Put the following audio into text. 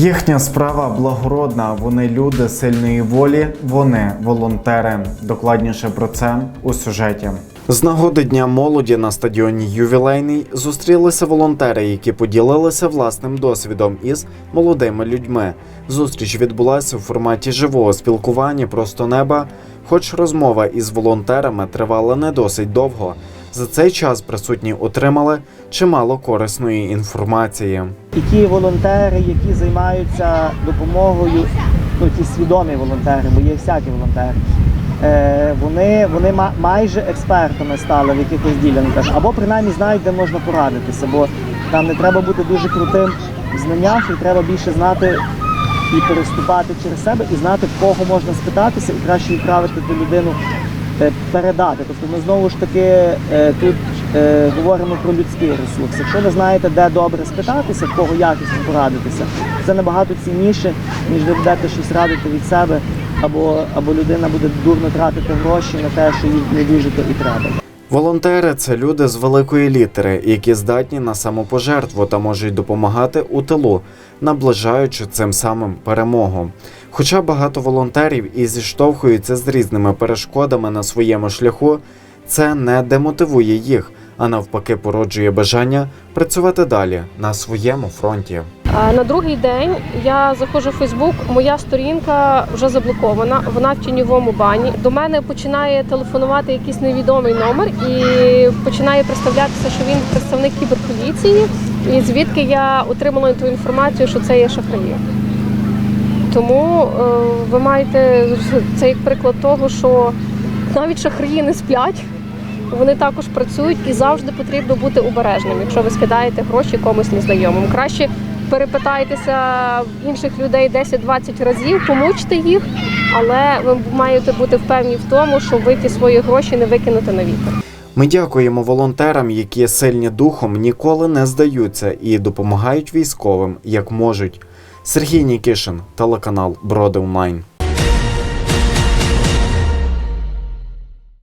Їхня справа благородна. Вони люди сильної волі. Вони волонтери. Докладніше про це у сюжеті. З нагоди Дня молоді на стадіоні Ювілейний зустрілися волонтери, які поділилися власним досвідом із молодими людьми. Зустріч відбулася у форматі живого спілкування просто неба. Хоч розмова із волонтерами тривала не досить довго. За цей час присутні отримали чимало корисної інформації. І ті волонтери, які займаються допомогою, ну ті свідомі волонтери, бо є всякі волонтери, е, вони, вони ма- майже експертами стали в якихось ділянках, або принаймні знають, де можна порадитися, бо там не треба бути дуже крутим в знаннях, і треба більше знати і переступати через себе, і знати, в кого можна спитатися, і краще відправити ту людину передати. Тобто ми знову ж таки е, тут е, говоримо про людський ресурс. Якщо ви знаєте, де добре спитатися, в кого якісно порадитися, це набагато цінніше, ніж ви будете щось радити від себе, або, або людина буде дурно тратити гроші на те, що їй не дуже то і треба. Волонтери це люди з великої літери, які здатні на самопожертву та можуть допомагати у тилу, наближаючи цим самим перемогу. Хоча багато волонтерів і зіштовхуються з різними перешкодами на своєму шляху, це не демотивує їх, а навпаки породжує бажання працювати далі на своєму фронті. На другий день я заходжу в Фейсбук, моя сторінка вже заблокована, вона в тіньовому бані. До мене починає телефонувати якийсь невідомий номер і починає представлятися, що він представник кіберполіції, і звідки я отримала ту інформацію, що це є шахраї. Тому е, ви маєте це як приклад того, що навіть шахраї не сплять. Вони також працюють і завжди потрібно бути обережним, якщо ви скидаєте гроші комусь незнайомим. Краще перепитайтеся інших людей 10-20 разів, помучте їх, але ви маєте бути впевнені в тому, що ви ті свої гроші не викинете на вітер. Ми дякуємо волонтерам, які сильні духом ніколи не здаються і допомагають військовим як можуть. Сергій Нікішин, телеканал Броди Онлайн.